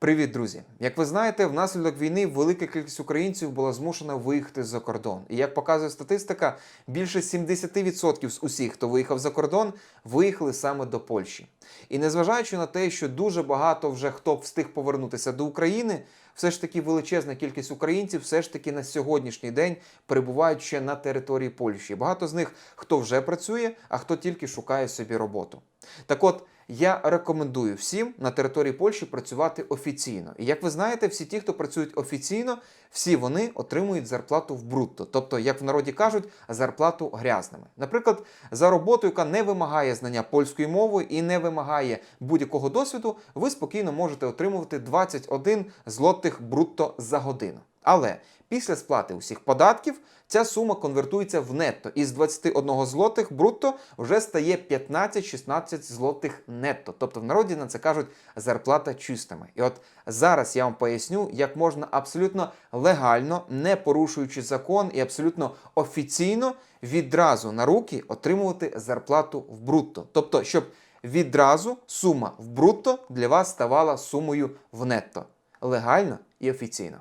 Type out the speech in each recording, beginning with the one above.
Привіт, друзі! Як ви знаєте, внаслідок війни велика кількість українців була змушена виїхати за кордон. І як показує статистика, більше 70% з усіх, хто виїхав за кордон, виїхали саме до Польщі. І незважаючи на те, що дуже багато вже хто встиг повернутися до України, все ж таки величезна кількість українців все ж таки на сьогоднішній день перебувають ще на території Польщі. Багато з них хто вже працює, а хто тільки шукає собі роботу. Так от. Я рекомендую всім на території Польщі працювати офіційно. І як ви знаєте, всі ті, хто працюють офіційно, всі вони отримують зарплату в брутто, тобто, як в народі кажуть, зарплату грязними. Наприклад, за роботу, яка не вимагає знання польської мови і не вимагає будь-якого досвіду, ви спокійно можете отримувати 21 злотих брутто за годину. Але після сплати усіх податків ця сума конвертується в нетто. І з 21 злотих брутто вже стає 15-16 злотих нетто. Тобто в народі на це кажуть зарплата чистими. І от зараз я вам поясню, як можна абсолютно легально, не порушуючи закон і абсолютно офіційно відразу на руки отримувати зарплату в брутто. Тобто, щоб відразу сума в брутто для вас ставала сумою в нетто. Легально і офіційно.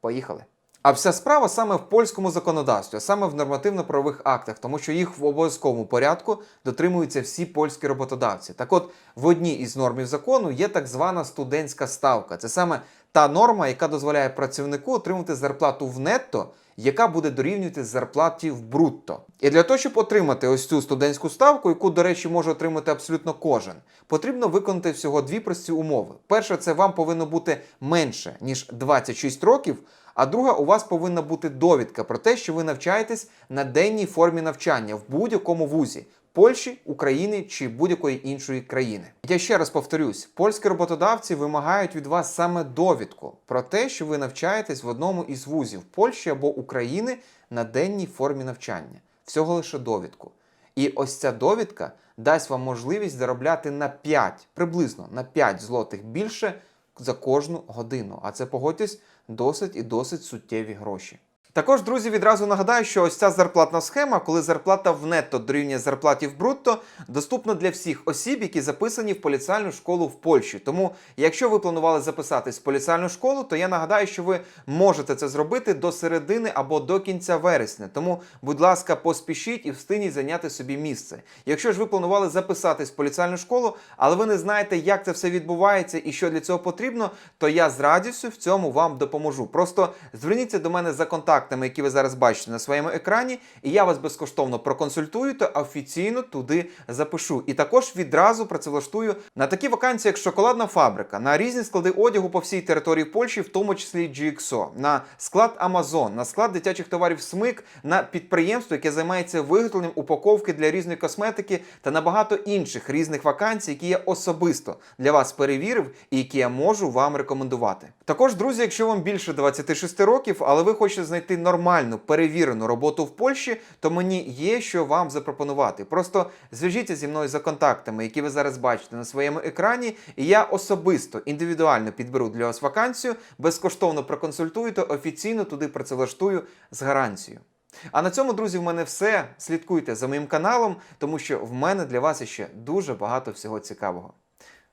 Поїхали. А вся справа саме в польському законодавстві, саме в нормативно-правових актах, тому що їх в обов'язковому порядку дотримуються всі польські роботодавці. Так от, в одній із нормів закону є так звана студентська ставка. Це саме та норма, яка дозволяє працівнику отримати зарплату в нетто, яка буде дорівнювати зарплаті в брутто. І для того, щоб отримати ось цю студентську ставку, яку, до речі, може отримати абсолютно кожен, потрібно виконати всього дві прості умови. Перше, це вам повинно бути менше ніж 26 років. А друга, у вас повинна бути довідка про те, що ви навчаєтесь на денній формі навчання в будь-якому вузі. Польщі, України чи будь-якої іншої країни. Я ще раз повторюсь: польські роботодавці вимагають від вас саме довідку про те, що ви навчаєтесь в одному із вузів Польщі або України на денній формі навчання. Всього лише довідку. І ось ця довідка дасть вам можливість заробляти на 5, приблизно на 5 злотих більше за кожну годину. А це погодьтесь досить і досить суттєві гроші. Також, друзі, відразу нагадаю, що ось ця зарплатна схема, коли зарплата в нетто дорівнює зарплаті в брутто, доступна для всіх осіб, які записані в поліціальну школу в Польщі. Тому, якщо ви планували записатись в поліціальну школу, то я нагадаю, що ви можете це зробити до середини або до кінця вересня. Тому, будь ласка, поспішіть і встигніть зайняти собі місце. Якщо ж ви планували записатись в поліціальну школу, але ви не знаєте, як це все відбувається і що для цього потрібно, то я з радістю в цьому вам допоможу. Просто зверніться до мене за контактами, які ви зараз бачите на своєму екрані, і я вас безкоштовно проконсультую та офіційно туди запишу. І також відразу працевлаштую на такі вакансії, як шоколадна фабрика, на різні склади одягу по всій території Польщі, в тому числі GXO, на склад Amazon, на склад дитячих товарів СМИК, на підприємство, яке займається виготовленням упаковки для різної косметики та на багато інших різних вакансій, які я особисто для вас перевірив і які я можу вам рекомендувати. Також, друзі, якщо вам більше 26 років, але ви хочете знайти нормальну перевірену роботу в Польщі, то мені є що вам запропонувати. Просто зв'яжіться зі мною за контактами, які ви зараз бачите на своєму екрані, і я особисто індивідуально підберу для вас вакансію, безкоштовно проконсультую та офіційно туди працевлаштую з гарантією. А на цьому, друзі, в мене все. Слідкуйте за моїм каналом, тому що в мене для вас ще дуже багато всього цікавого.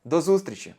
До зустрічі!